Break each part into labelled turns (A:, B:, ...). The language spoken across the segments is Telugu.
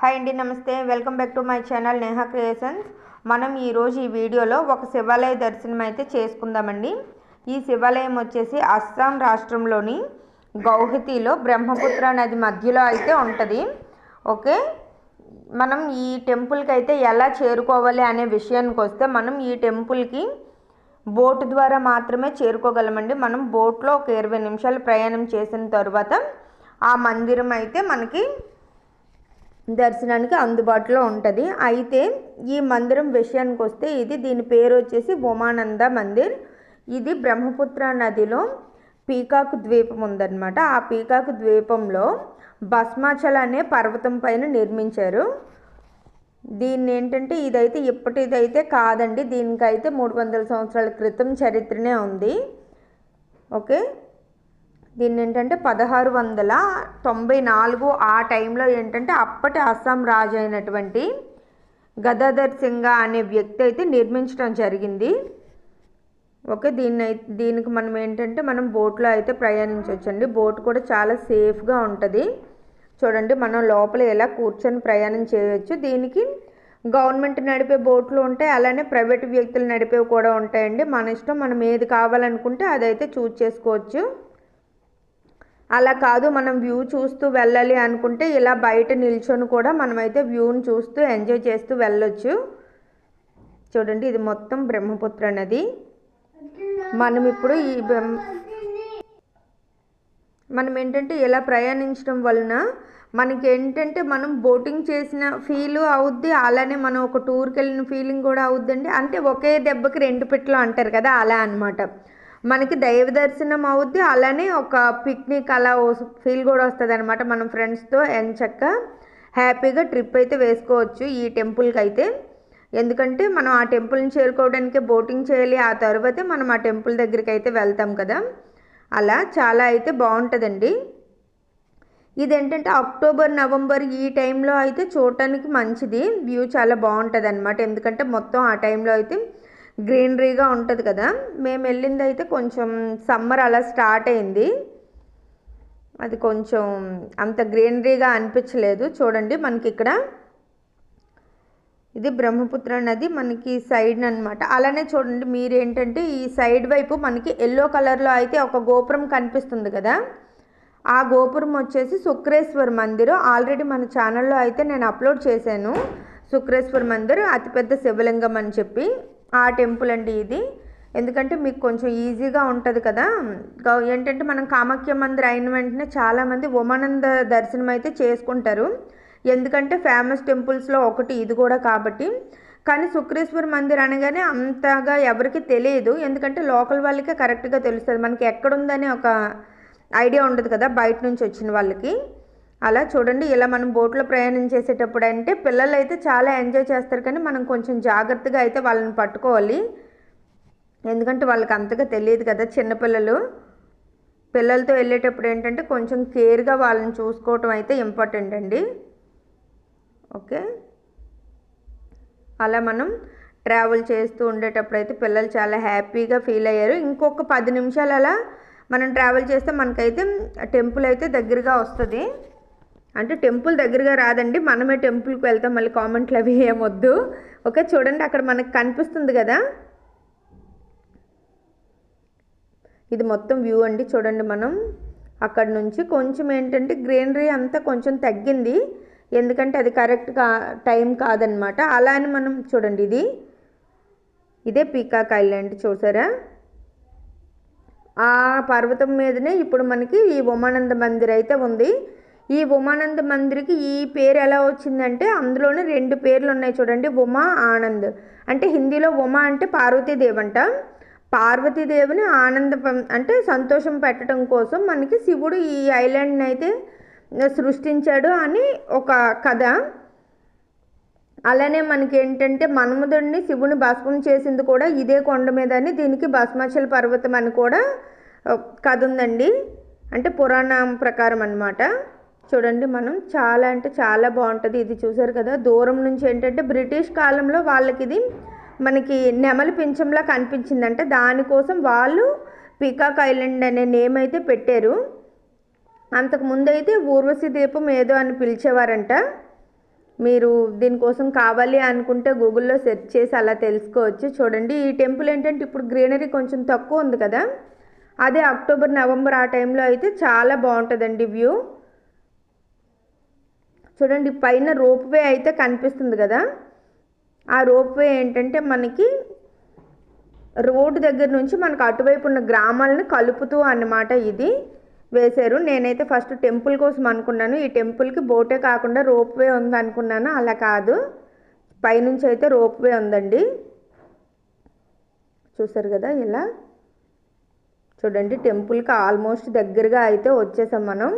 A: హాయ్ అండి నమస్తే. Welcome back to my channel Neha creations. మనం ఈరోజు ఈ వీడియోలో ఒక శివాలయ దర్శనం అయితే చేసుకుందామండి. ఈ శివాలయం వచ్చేసి అస్సాం రాష్ట్రంలోని గౌహతిలో బ్రహ్మపుత్ర నది మధ్యలో అయితే ఉంటుంది. ఓకే? మనం ఈ టెంపుల్కి అయితే ఎలా చేరుకోవాలి అనే విషయానికి వస్తే మనం ఈ టెంపుల్కి బోట్ ద్వారా మాత్రమే చేరుకోగలమండి. మనం బోట్లో ఒక ఇరవై నిమిషాలు ప్రయాణం చేసిన తర్వాత ఆ మందిరం అయితే మనకి దర్శనానికి అందుబాటులో ఉంటుంది. అయితే ఈ మందిరం విషయానికి వస్తే ఇది దీని పేరు వచ్చేసి ఉమానంద మందిర్. ఇది బ్రహ్మపుత్ర నదిలో పీకాకు ద్వీపం ఉందన్నమాట. ఆ పీకాకు ద్వీపంలో భస్మాచల అనే పర్వతం పైన నిర్మించారు. దీన్ని ఏంటంటే ఇదైతే ఇప్పటిదైతే కాదండి. దీనికైతే మూడు వందల సంవత్సరాల క్రితం చరిత్రనే ఉంది. ఓకే? దీన్ని ఏంటంటే పదహారు వందల తొంభై నాలుగు ఆ టైంలో ఏంటంటే అప్పటి అస్సాం రాజు అయినటువంటి గదాధర్ సింగ్ అనే వ్యక్తి అయితే నిర్మించడం జరిగింది. ఓకే దీన్ని అయితే దీనికి మనం ఏంటంటే మనం బోట్లో అయితే ప్రయాణించవచ్చండి బోట్ కూడా చాలా సేఫ్గా ఉంటుంది. చూడండి మనం లోపల ఎలా కూర్చొని ప్రయాణం చేయవచ్చు దీనికి గవర్నమెంట్ నడిపే బోట్లు ఉంటాయి అలానే ప్రైవేట్ వ్యక్తులు నడిపేవి కూడా ఉంటాయండి. మన ఇష్టం మనం ఏది కావాలనుకుంటే అదైతే చూజ్ చేసుకోవచ్చు. అలా కాదు మనం వ్యూ చూస్తూ వెళ్ళాలి అనుకుంటే ఇలా బయట నిల్చొని కూడా మనమైతే వ్యూని చూస్తూ ఎంజాయ్ చేస్తూ వెళ్ళొచ్చు. చూడండి ఇది మొత్తం బ్రహ్మపుత్ర నది. మనం ఇప్పుడు ఈ మనం ఏంటంటే ఇలా ప్రయాణించడం వలన మనకి ఏంటంటే మనం బోటింగ్ చేసిన ఫీల్ అవుద్ది అలానే మనం ఒక టూర్కి వెళ్ళిన ఫీలింగ్ కూడా అవుద్దండి. అంటే ఒకే దెబ్బకి రెండు పిట్లు అంటారు కదా అలా అన్నమాట. మనకి దైవ దర్శనం అవుద్ది. అలానే ఒక పిక్నిక్ అలా ఫీల్ కూడా వస్తుంది అనమాట మనం ఫ్రెండ్స్తో ఎంచక్క హ్యాపీగా ట్రిప్ అయితే వేసుకోవచ్చు ఈ టెంపుల్కి అయితే. ఎందుకంటే మనం ఆ టెంపుల్ని చేరుకోవడానికి బోటింగ్ చేయాలి. ఆ తర్వాతే మనం ఆ టెంపుల్ దగ్గరికి అయితే వెళ్తాం కదా. అలా చాలా అయితే బాగుంటుందండి. ఇదేంటంటే అక్టోబర్ నవంబర్ ఈ టైంలో అయితే చూడటానికి మంచిది. వ్యూ చాలా బాగుంటుంది అనమాట ఎందుకంటే మొత్తం ఆ టైంలో అయితే గ్రీనరీగా ఉంటుంది కదా. మేము వెళ్ళింది అయితే కొంచెం సమ్మర్ అలా స్టార్ట్ అయింది. అది కొంచెం అంత గ్రీనరీగా అనిపించలేదు. చూడండి మనకి ఇక్కడ. ఇది బ్రహ్మపుత్ర నది మనకి సైడ్ అనమాట అలానే చూడండి మీరేంటంటే ఈ సైడ్ వైపు మనకి ఎల్లో కలర్లో అయితే ఒక గోపురం కనిపిస్తుంది కదా. ఆ గోపురం వచ్చేసి శుక్రేశ్వర్ మందిరం. ఆల్రెడీ మన ఛానల్లో అయితే నేను అప్లోడ్ చేశాను. శుక్రేశ్వర్ మందిర్ అతిపెద్ద శివలింగం అని చెప్పి. ఆ టెంపుల్ అండి ఇది. ఎందుకంటే మీకు కొంచెం ఈజీగా ఉంటుంది కదా. ఏంటంటే మనం కామాఖ్య మందిర్ అయిన వెంటనే చాలామంది ఉమానంద దర్శనం అయితే చేసుకుంటారు. ఎందుకంటే ఫేమస్ టెంపుల్స్లో ఒకటి ఇది కూడా కాబట్టి. కానీ శుక్రేశ్వర మందిర్ అనగానే అంతగా ఎవరికి తెలియదు. ఎందుకంటే లోకల్ వాళ్ళకే కరెక్ట్గా తెలుస్తుంది. మనకి ఎక్కడుందని ఒక ఐడియా ఉండదు కదా బయట నుంచి వచ్చిన వాళ్ళకి. అలా చూడండి ఇలా మనం బోట్లో ప్రయాణం చేసేటప్పుడు అంటే పిల్లలు అయితే చాలా ఎంజాయ్ చేస్తారు కానీ మనం కొంచెం జాగ్రత్తగా అయితే వాళ్ళని పట్టుకోవాలి. ఎందుకంటే వాళ్ళకి అంతగా తెలియదు కదా చిన్నపిల్లలు. పిల్లలతో వెళ్ళేటప్పుడు ఏంటంటే కొంచెం కేర్గా వాళ్ళని చూసుకోవటం అయితే ఇంపార్టెంట్ అండి. ఓకే? అలా మనం ట్రావెల్ చేస్తూ ఉండేటప్పుడు అయితే పిల్లలు చాలా హ్యాపీగా ఫీల్ అయ్యారు. ఇంకొక పది నిమిషాలు అలా మనం ట్రావెల్ చేస్తే మనకైతే టెంపుల్ అయితే దగ్గరగా వస్తుంది. అంటే టెంపుల్ దగ్గరగా రాదండి. మనమే టెంపుల్కి వెళ్తాం. మళ్ళీ కామెంట్లు అవి ఏమొద్దు. ఓకే చూడండి. అక్కడ మనకు కనిపిస్తుంది కదా? ఇది మొత్తం వ్యూ అండి. చూడండి మనం. అక్కడ నుంచి కొంచెం ఏంటంటే గ్రీనరీ అంతా కొంచెం తగ్గింది. ఎందుకంటే అది కరెక్ట్ కా టైం కాదనమాట. అలా అని మనం చూడండి. ఇది ఇదే పీకాక్ ఐలాండ్ చూసారా? ఆ పర్వతం మీదనే ఇప్పుడు మనకి ఈ ఉమానంద మందిర్ అయితే ఉంది. ఈ ఉమానంద మందిర్కి ఈ పేరు ఎలా వచ్చిందంటే అందులోనే రెండు పేర్లు ఉన్నాయి చూడండి. ఉమా ఆనంద్. అంటే హిందీలో ఉమా అంటే పార్వతీదేవి అంట. పార్వతీదేవిని ఆనంద అంటే సంతోషం పెట్టడం కోసం మనకి శివుడు ఈ ఐలాండ్ని అయితే సృష్టించాడు అని ఒక కథ. అలానే మనకి ఏంటంటే మన్మధుడిని శివుని భస్మం చేసింది కూడా ఇదే కొండ మీద అని దీనికి భస్మాచల పర్వతం అని కూడా కథ ఉందండి. అంటే పురాణం ప్రకారం అన్నమాట. చూడండి మనం చాలా అంటే చాలా బాగుంటుంది. ఇది చూసారు కదా? దూరం నుంచి ఏంటంటే బ్రిటిష్ కాలంలో వాళ్ళకి ఇది మనకి నెమలి పింఛంలా కనిపించిందంటే. దానికోసం వాళ్ళు పీకాక్ ఐలాండ్ అనే నేమ్ అయితే పెట్టారు. అంతకు అయితే ఊర్వశి దీపం ఏదో అని పిలిచేవారంట. మీరు దీనికోసం కావాలి అనుకుంటే గూగుల్లో సెర్చ్ చేసి అలా తెలుసుకోవచ్చు. చూడండి ఈ టెంపుల్ ఏంటంటే ఇప్పుడు గ్రీనరీ కొంచెం తక్కువ ఉంది కదా? అదే అక్టోబర్ నవంబర్ ఆ టైంలో అయితే చాలా బాగుంటుందండి వ్యూ. చూడండి పైన రోప్ వే అయితే కనిపిస్తుంది కదా. ఆ రోప్ వే ఏంటంటే మనకి రోడ్డు దగ్గర నుంచి మనకు అటువైపు ఉన్న గ్రామాలను కలుపుతూ అన్నమాట ఇది వేశారు. నేనైతే ఫస్ట్ టెంపుల్ కోసం అనుకున్నాను. ఈ టెంపుల్కి బోటే కాకుండా రోప్ వే ఉంది అనుకున్నాను. అలా కాదు. పైనుంచి అయితే రోప్ వే ఉందండి. చూసారు కదా ఇలా. చూడండి టెంపుల్కి ఆల్మోస్ట్ దగ్గరగా అయితే వచ్చేసాం మనం.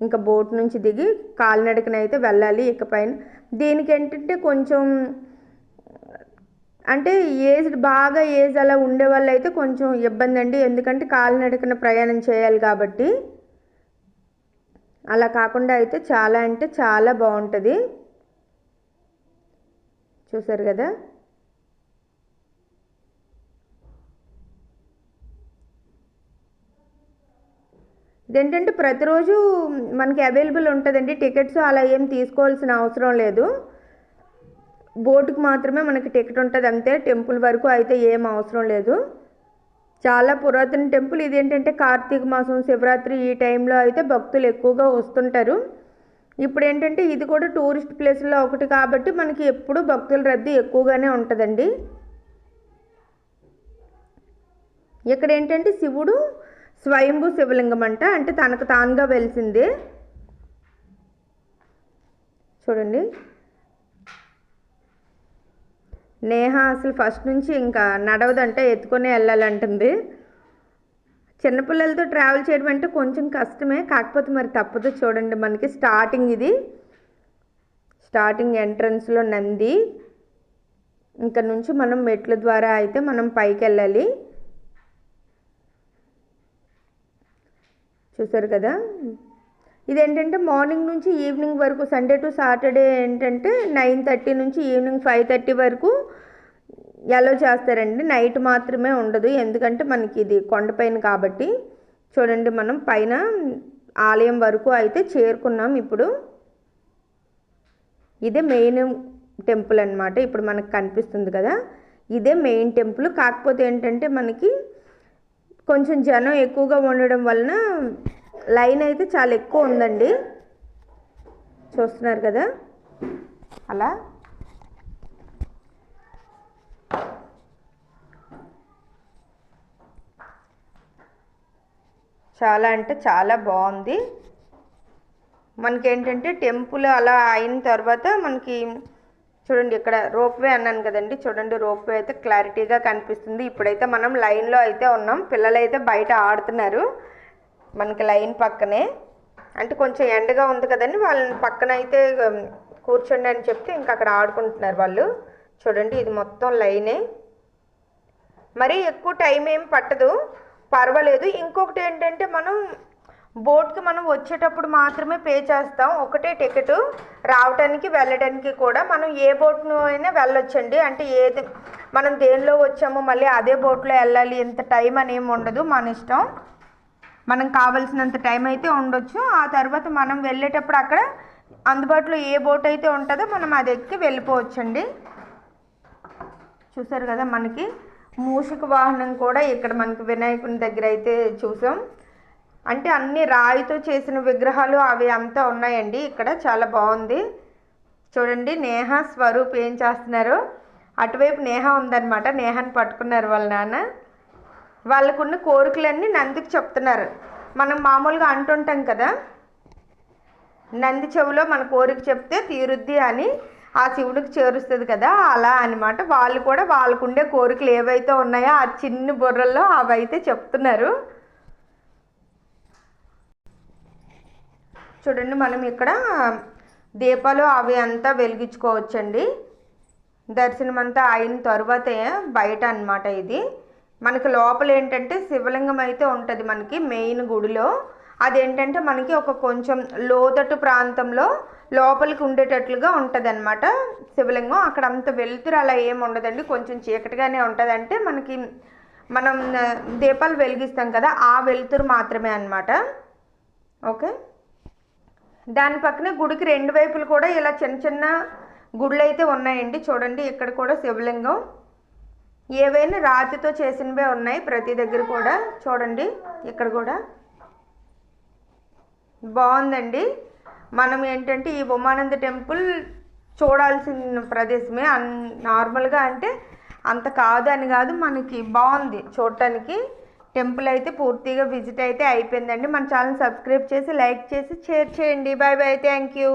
A: ఇంకా బోట్ నుంచి దిగి కాలినడకన అయితే వెళ్ళాలి. ఇకపైన దీనికి ఏంటంటే కొంచెం అంటే ఏజ్ బాగా ఏజ్ అలా ఉండే వాళ్ళు అయితే కొంచెం ఇబ్బంది అండి ఎందుకంటే కాలినడకన ప్రయాణం చేయాలి కాబట్టి. అలా కాకుండా అయితే చాలా అంటే చాలా బాగుంటుంది. చూసారు కదా? ఇదేంటంటే ప్రతిరోజు మనకి అవైలబుల్ ఉంటుందండి. టికెట్స్ అలా ఏం తీసుకోవాల్సిన అవసరం లేదు. బోటుకు మాత్రమే మనకి టికెట్ ఉంటుంది అంతే. టెంపుల్ వరకు అయితే ఏం అవసరం లేదు. చాలా పురాతన టెంపుల్. ఇదేంటంటే కార్తీక మాసం శివరాత్రి ఈ టైంలో అయితే భక్తులు ఎక్కువగా వస్తుంటారు. ఇప్పుడు ఏంటంటే ఇది కూడా టూరిస్ట్ ప్లేస్లో ఒకటి కాబట్టి మనకి ఎప్పుడు భక్తుల రద్దీ ఎక్కువగానే ఉంటుందండి. ఇక్కడ ఏంటంటే శివుడు స్వయంభూ శివలింగం అంట. అంటే తనకు తానుగా వెలిసింది. చూడండి. నేహ అసలు ఫస్ట్ నుంచి ఇంకా నడవదంట ఎత్తుకొని వెళ్ళాలంటుంది. చిన్నపిల్లలతో ట్రావెల్ చేయడం అంటే కొంచెం కష్టమే కాకపోతే మరి తప్పదు చూడండి. మనకి స్టార్టింగ్ ఇది. స్టార్టింగ్ ఎంట్రన్స్లో నంది. ఇంకా నుంచి మనం మెట్ల ద్వారా అయితే మనం పైకి వెళ్ళాలి. చూసారు కదా? ఇదేంటంటే మార్నింగ్ నుంచి ఈవినింగ్ వరకు సండే టు సాటర్డే ఏంటంటే నైన్ థర్టీ నుంచి ఈవినింగ్ ఫైవ్ థర్టీ వరకు ఎలో చేస్తారండి. నైట్ మాత్రమే ఉండదు. ఎందుకంటే మనకి ఇది కొండపైన కాబట్టి. చూడండి మనం పైన ఆలయం వరకు అయితే చేరుకున్నాం ఇప్పుడు. ఇదే మెయిన్ టెంపుల్ అనమాట ఇప్పుడు మనకు కనిపిస్తుంది కదా. ఇదే మెయిన్ టెంపుల్. కాకపోతే ఏంటంటే మనకి కొంచెం జనం ఎక్కువగా ఉండడం వలన లైన్ అయితే చాలా ఎక్కువ ఉందండి. చూస్తున్నారు కదా? అలా? చాలా అంటే చాలా బాగుంది. మనకేంటంటే టెంపుల్ అలా అయిన తర్వాత మనకి చూడండి ఇక్కడ రోప్వే అన్నాను కదండి. చూడండి రోప్వే అయితే క్లారిటీగా కనిపిస్తుంది. ఇప్పుడైతే మనం లైన్లో అయితే ఉన్నాం. పిల్లలు అయితే బయట ఆడుతున్నారు. మనకి లైన్ పక్కనే. అంటే కొంచెం ఎండగా ఉంది కదండి. వాళ్ళని పక్కన అయితే కూర్చోండి అని చెప్తే ఇంకా అక్కడ ఆడుకుంటున్నారు వాళ్ళు. చూడండి ఇది మొత్తం లైనే మరీ ఎక్కువ టైం ఏం పట్టదు. పర్వాలేదు. ఇంకొకటి ఏంటంటే మనం బోట్కి మనం వచ్చేటప్పుడు మాత్రమే పే చేస్తాం. ఒకటే టికెట్ రావడానికి వెళ్ళడానికి కూడా మనం ఏ బోట్ను అయినా వెళ్ళొచ్చండి. అంటే ఏది మనం దేనిలో వచ్చామో మళ్ళీ అదే బోట్లో వెళ్ళాలి. ఇంత టైం అని ఏమి ఉండదు మన ఇష్టం. మనం కావలసినంత టైం అయితే ఉండొచ్చు. ఆ తర్వాత మనం వెళ్ళేటప్పుడు అక్కడ అందుబాటులో ఏ బోట్ అయితే ఉంటుందో మనం అది ఎక్కి వెళ్ళిపోవచ్చండి. చూసారు కదా మనకి? మూషిక వాహనం కూడా ఇక్కడ మనకి వినాయకుని దగ్గర అయితే చూసాం. అంటే అన్ని రాయితో చేసిన విగ్రహాలు అవి అంతా ఉన్నాయండి. ఇక్కడ చాలా బాగుంది. చూడండి నేహ స్వరూప్ ఏం చేస్తున్నారు? అటువైపు నేహ ఉందన్నమాట. నేహాని పట్టుకున్నారు వాళ్ళ నాన్న. వాళ్ళకున్న కోరికలన్నీ నందికి చెప్తున్నారు. మనం మామూలుగా అంటుంటాం కదా నంది చెవిలో మన కోరిక చెప్తే తీరుద్ది అని ఆ శివుడికి చేరుస్తుంది కదా అలా అన్నమాట. వాళ్ళు కూడా వాళ్ళకుండే కోరికలు ఏవైతే ఉన్నాయో ఆ చిన్న బుర్రల్లో అవైతే చెప్తున్నారు. చూడండి మనం ఇక్కడ దీపాలు అవి అంతా వెలిగించుకోవచ్చండి. దర్శనం అంతా అయిన తర్వాతే బయట అన్నమాట ఇది. మనకి లోపల ఏంటంటే శివలింగం అయితే ఉంటుంది మనకి మెయిన్ గుడిలో. అదేంటంటే మనకి ఒక కొంచెం లోతట్టు ప్రాంతంలో లోపలికి ఉండేటట్లుగా ఉంటుంది అనమాట శివలింగం. అక్కడ అంత వెలుతురు అలా ఏమి ఉండదండి. కొంచెం చీకటిగానే ఉంటుందంటే మనకి మనం దీపాలు వెలిగిస్తాం కదా ఆ వెలుతురు మాత్రమే అన్నమాట. ఓకే? దాని పక్కనే గుడికి రెండు వైపులు కూడా ఇలా చిన్న చిన్న గుళ్ళు అయితే ఉన్నాయండి. చూడండి ఇక్కడ కూడా శివలింగం. ఏవైనా రాతితో చేసినవే ఉన్నాయి ప్రతి దగ్గర కూడా. చూడండి ఇక్కడ కూడా. బాగుందండి. మనం ఏంటంటే ఈ ఉమానంద టెంపుల్ చూడాల్సిన ప్రదేశమే. అన్ నార్మల్గా అంటే అంత కాదు అని కాదు మనకి బాగుంది చూడటానికి టెంపుల్ అయితే పూర్తిగా విజిట్ అయితే అయిపోయిందండి. మన ఛానల్ సబ్స్క్రైబ్ చేసి లైక్ చేసి షేర్ చేయండి. Bye bye thank you.